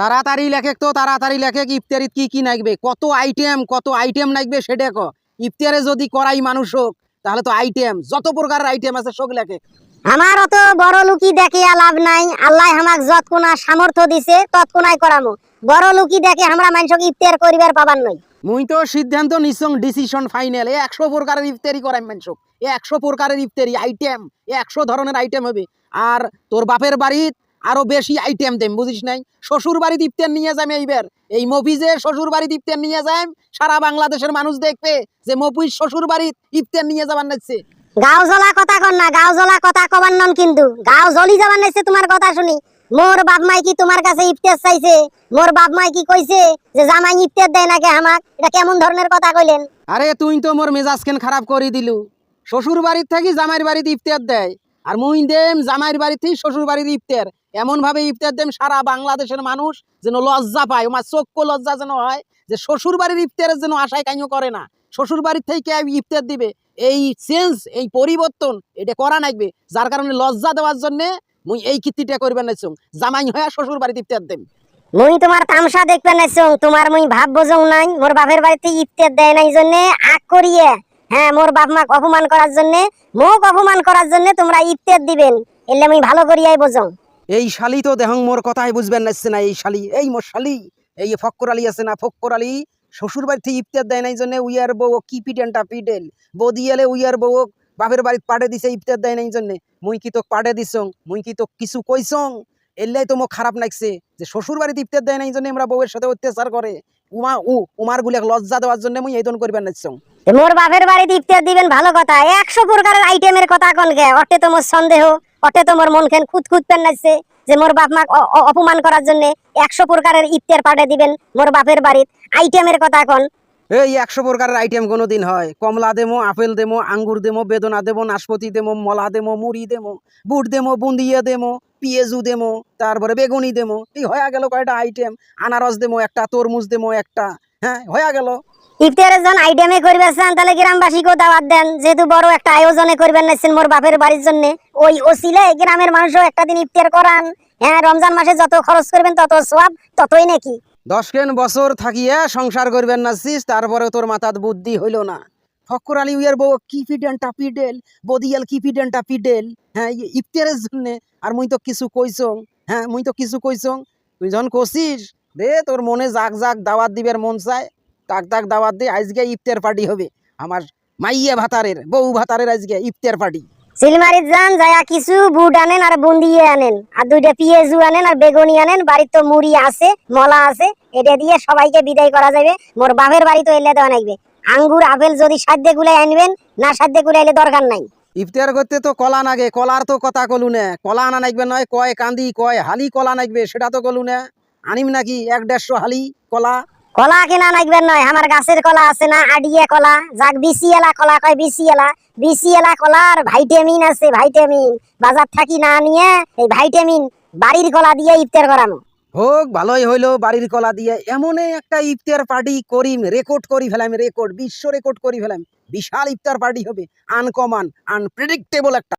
তাড়াতাড়ি লেখে তো তাড়াতাড়ি লেখে ইফতারিত কি কি নাগবে কত আইটেম কত আইটেম নাগবে সেটা ক ইফতারে যদি করাই মানুষ হোক তাহলে তো আইটেম যত প্রকারের আইটেম আছে সব লেখে। আমার অত বড় লুকি দেখে লাভ নাই। আল্লাহ আমাক যৎকুনা সামর্থ্য দিছে তৎকুনাই করামু। বড় লুকি দেখে আমরা মানুষকে ইফতার করিবার পাবার নই। মুই তো সিদ্ধান্ত নিছং ডিসিশন ফাইনাল এ একশো প্রকারের ইফতারি করাই মানুষ এ একশো প্রকারের ইফতারি আইটেম এ একশো ধরনের আইটেম হবে। আর তোর বাপের বাড়িত আরও বেশি আইটেম দেম বুঝিস নাই? শ্বশুর বাড়িতে ইফতার নিয়ে যাম এইবার। এই মফিজে শ্বশুর বাড়িতে ইফতার নিয়ে যাম সারা বাংলাদেশের মানুষ দেখবে যে মফিজ শ্বশুর বাড়িত ইফতার নিয়ে যাবার নাচ্ছে গাও জ্বলা কথা কর না গাও জ্বলা কথা কবার নন কিন্তু। গাও জ্বলি যাবার নাইছে তোমার কথা শুনি। মোর বাপ মাই কি তোমার কাছে ইফতার চাইছে? মোর বাপ মাই কি কইছে যে জামাই ইফতার দেয় নাকি আমাক? এটা কেমন ধরনের কথা কইলেন? আরে তুই তো মোর মেজাজ কেন খারাপ করে দিলু। শ্বশুর বাড়ির থাকি জামাইয়ের বাড়িতে ইফতার দেয়। আর মুই দেম জামাইয়ের বাড়ি থেকে শ্বশুর বাড়ির ইফতার। এমন ভাবে ইফতার দেম সারা বাংলাদেশের মানুষ যেন লজ্জা পায়। আমার চক্ষ লজ্জা যেন হয় যে শ্বশুর বাড়ির ইফতারের যেন আশায় কাইও করে না। শ্বশুর বাড়ির থেকে ইফতার দিবে। এই চেঞ্জ এই পরিবর্তন, এটা করা নাকবে যার কারণে লজ্জা দেওয়ার জন্য মুই এই কীর্তিটা করবেন না জামাই হয়ে শ্বশুর বাড়িতে ইফতার দেম। মুই তোমার তামসা দেখবে নাইছো তোমার মুই ভাব বোঝং নাই। মোর বাপের বাড়িতে ইফতার দেয় নাই জন্য আগ করিয়ে হ্যাঁ মোর বাপ মাক অপমান করার জন্য, মোক অপমান করার জন্য তোমরা ইফতার দিবেন। এলে মুই ভালো করিয়াই বোঝং এই শালি তো দেহং মোর কথাই বুঝবেন নাচ্ছে না এই শালি, এই মোর শালি, এই ফক্কর আলী আছে না ফক্কর আলী। শ্বশুর বাড়ি থেকে ইফতার দেয় নাই জন্য উইয়ার বউ কি পিটেনটা পিটেল। বদি এলে উইয়ার বউ বাপের বাড়িতে পাঠে দিছে, ইফতার দেয় নাই জন্য। মুই কি তোক পাঠে দিছং, মুই কি তোক কিছু কইছং? এলাই তো মোক খারাপ লাগছে যে শ্বশুর বাড়িতে ইফতার দেয় নাই জন্য আমরা বউয়ের সাথে অত্যাচার করে। উমা, উ, উমার গুলিয়াক লজ্জা দেওয়ার জন্য মুই এই করবেন নাচ্ছং তো মোর বাপের বাড়িতে ইফতার দিবেন ভালো কথা। একশো প্রকারের আইটেমের কথা গে, অটে তো মোর সন্দেহ, অটে তো মোর মন খেন খুঁত খুঁত পেন যে মোর বাপ অ- অপমান করার জন্য একশো প্রকারের ইফতার পাঠে দিবেন মোর বাপের বাড়িত আইটেমের কথা কোন। এই একশো প্রকারের আইটেম কোনো দিন হয়। কমলা দেমো, আপেল দেমো, আঙ্গুর দেমো, বেদনা দেমো, নাশপাতি দেমো, মলা দেমো, মুড়ি দেমো, বুট দেমো, বুন্দিয়া দেমো, পিয়েজু দেমো, তারপরে বেগুনি দেমো। এই হয়ে গেল কয়টা আইটেম আনারস দেমো একটা, তরমুজ দেমো একটা হ্যাঁ হয়ে গেল। ইফতারের জন আইটেমে করবে চান তাহলে গ্রামবাসীকেও দাওয়াত দেন। যেহেতু বড় একটা আয়োজনে করবেন নাইছেন মোর বাপের বাড়ির জন্য। ওই ওসিলে গ্রামের মানুষও একটা দিন ইফতার করান। হ্যাঁ রমজান মাসে যত খরচ করবেন, তত সব ততই নাকি? দশ কেন বছর থাকিয়া সংসার করবেন নাচিস তারপরে তোর মাথাত বুদ্ধি হইল না। ফক্কর আলী উইয়ার বউ, কি পিডেনটা পিডেল বদিয়াল কি পিডেনটা পিডেল হ্যাঁ ইফতারের জন্য, আর মুই তো কিছু কইছং হ্যাঁ মুই তো কিছু কইছং তুই যখন কষিস দে তোর মনে জাক জাক দাওয়াত দিবার মন চায়। তাক তাক দাওয়াত দে আজকে ইফতার পার্টি হবে। আমার মাইয়া ভাতারের বউ ভাতারের আজকে ইফতার পার্টি। সিলমারিত যান যায়া কিছু বুট আনেন আর বুন্দিয়ে আনেন। আর দুইটা পিয়েজু আনেন আর বেগুনি আনেন বাড়ির তো মুড়ি আছে মলা আছে এটা দিয়ে সবাইকে বিদায় করা যাবে। মোর বাপের বাড়ি তো এলে দেওয়া লাগবে। আঙ্গুর আপেল যদি সাধ্যে গুলাই আনবেন না সাধ্যে গুলাইলে দরকার নাই। ইফতার করতে তো কলা নাগে কলার তো কথা কলু না। কলা আনা নাগবে নয় কয় কান্দি কয় হালি কলা নাগবে সেটা তো কলু না। আনিম নাকি এক দেড়শো হালি কলা? কলা কিনা নাগবেন নয়, আমার গাছের কলা আছে না, আডিয়ে কলা, যাক বিসি এলা কলা কয় বিসি এলা বিসি এলা কলার ভাইটামিন আছে, ভাইটামিন। বাজার থাকি না নিয়ে এই ভাইটামিন বাড়ির কলা দিয়ে ইফতার করানো হোক, ভালোই হইল, বাড়ির কলা দিয়ে এমনই একটা ইফতার পার্টি করিম রেকর্ড করি ফেলাম রেকর্ড বিশ্ব রেকর্ড করি ফেলাম। বিশাল ইফতার পার্টি হবে আনকমন আনপ্রেডিক্টেবল একটা।